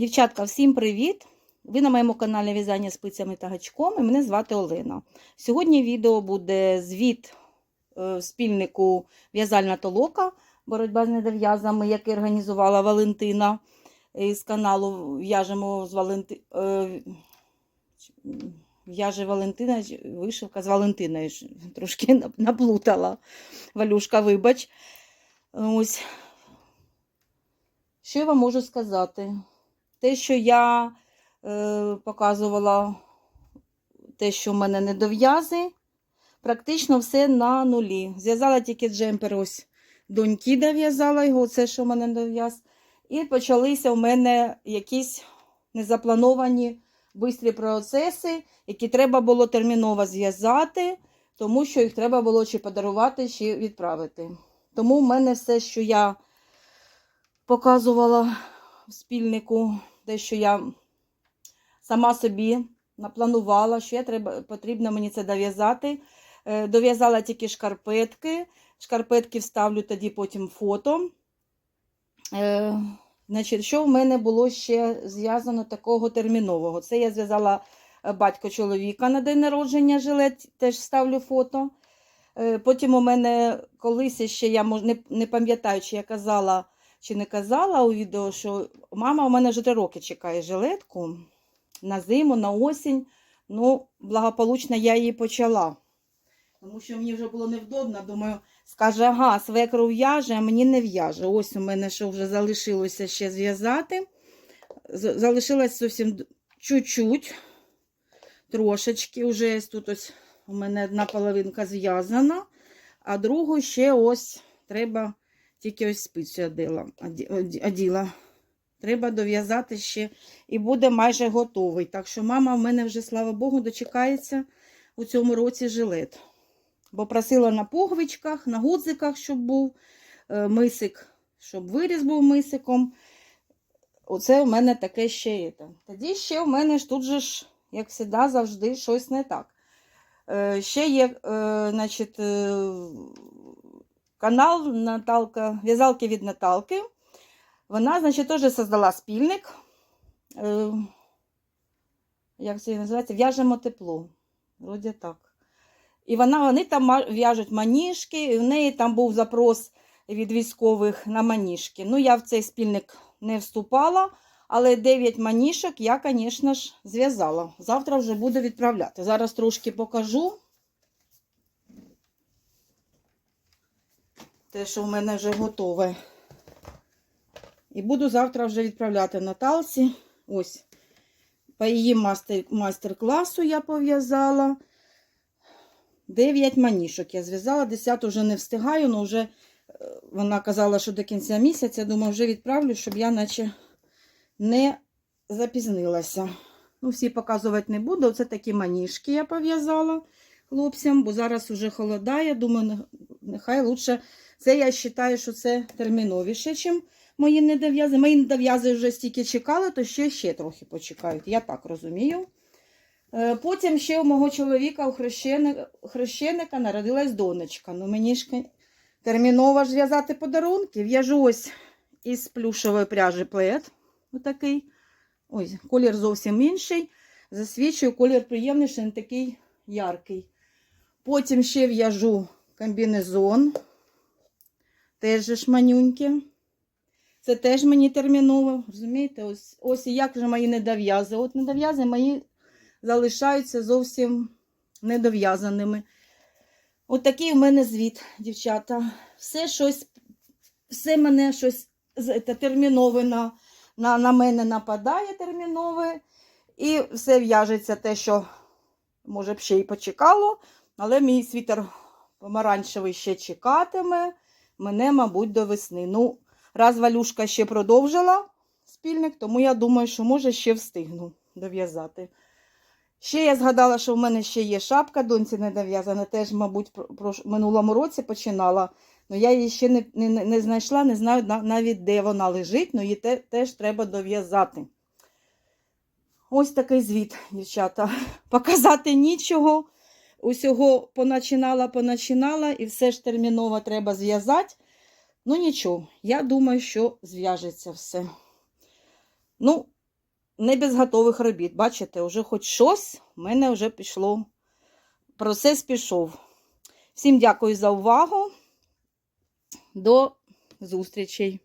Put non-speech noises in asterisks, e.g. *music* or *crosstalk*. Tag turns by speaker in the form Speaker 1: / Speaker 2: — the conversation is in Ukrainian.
Speaker 1: Дівчатка, всім привіт! Ви на моєму каналі В'язання спицями та гачком і мене звати Олена. Сьогодні відео буде звіт е, спільнику В'язальна толока, боротьба з недов'язами, який організувала Валентина із каналу В'яжемо з Валенти... е, В'яже Валентина, вишивка з Валентиною. Трошки наплутала. Валюшка, вибач. Ось. Що я вам можу сказати? Те, що я е, показувала, те, що в мене не дов'язи, практично все на нулі. Зв'язала тільки джемпер, ось доньки дов'язала його, це що в мене не дов'яз. І почалися у мене якісь незаплановані бистрі процеси, які треба було терміново зв'язати, тому що їх треба було чи подарувати, чи відправити. Тому в мене все, що я показувала в спільнику, те, що я сама собі напланувала, що я треба, потрібно мені це дов'язати. Е, Дов'язала тільки шкарпетки. Шкарпетки вставлю тоді потім фото. Е, значить, що в мене було ще зв'язано такого термінового? Це я зв'язала е, батько чоловіка на день народження жилет, теж ставлю фото. Потім у мене колись ще я не пам'ятаю, чи я казала, чи не казала у відео, що мама у мене вже три роки чекає жилетку на зиму, на осінь. Ну, благополучно я її почала. Тому що мені вже було невдобно. Думаю, скаже, ага, свекру в'яже, а мені не в'яже. Ось у мене що вже залишилося ще зв'язати. Залишилось зовсім чуть-чуть, трошечки. Вже тут ось у мене одна половинка зв'язана, а другу ще ось треба тільки ось спицю оділа. оді- оді- оділа. Треба дов'язати ще і буде майже готовий. Так що мама в мене вже, слава Богу, дочекається у цьому році жилет. Бо просила на пуговичках, на гудзиках, щоб був е, мисик, щоб виріз був мисиком. Оце у мене таке ще є. Тоді ще у мене ж тут же ж, як завжди, завжди щось не так. Е, Ще є е, значить, канал Наталка, в'язалки від Наталки. Вона, значить, теж создала спільник. Е, Як це називається? В'яжемо тепло. Вроді так. І вона, вони там в'яжуть маніжки, і в неї там був запрос від військових на маніжки. Ну, я в цей спільник не вступала, але 9 маніжок я, звісно ж, зв'язала. Завтра вже буду відправляти. Зараз трошки покажу. Те, що в мене вже готове. І буду завтра вже відправляти Наталці. Ось. По її майстер-класу я пов'язала. 9 манішок я зв'язала, 10 вже не встигаю, але вже е, вона казала, що до кінця місяця, думаю, вже відправлю, щоб я наче не запізнилася. Ну, всі показувати не буду. Оце такі маніжки я пов'язала хлопцям, бо зараз вже холодає. Думаю, нехай лучше. Це я вважаю, що це терміновіше, ніж мої недов'язи. Мої недов'язи вже стільки чекали, то ще ще трохи почекають. Я так розумію. Е, Потім ще у мого чоловіка, у хрещеника, народилась донечка. Ну мені ж терміново ж в'язати подарунки. В'яжу ось із плюшової пряжі плед. Отакий. Ось, колір зовсім інший. Засвічую, колір приємніший, не такий яркий. Потім ще в'яжу комбінезон. Теж же ж манюньки. Це теж мені терміново. Розумієте, ось, ось як же мої недов'язи. От недов'язи мої залишаються зовсім недов'язаними. От такий у мене звіт, дівчата. Все щось, все мене щось те, термінове на, на, на мене нападає термінове. І все в'яжеться те, що, може б, ще й почекало, але мій світер помаранчевий ще чекатиме. Мене, мабуть, до весни. Ну, раз Валюшка ще продовжила спільник, тому я думаю, що може ще встигну дов'язати. Ще я згадала, що в мене ще є шапка, доньці не дов'язана, теж, мабуть, про минулому році починала. Ну, я її ще не, не, не- знайшла, не знаю навіть, де вона лежить, але її те, теж треба дов'язати. Ось такий звіт, дівчата. *laughs* Показати нічого. Усього поначинала, поначинала, і все ж терміново треба зв'язати. Ну, нічого, я думаю, що зв'яжеться все. Ну, не без готових робіт. Бачите, вже хоч щось в мене вже пішло. Процес пішов. Всім дякую за увагу. До зустрічей!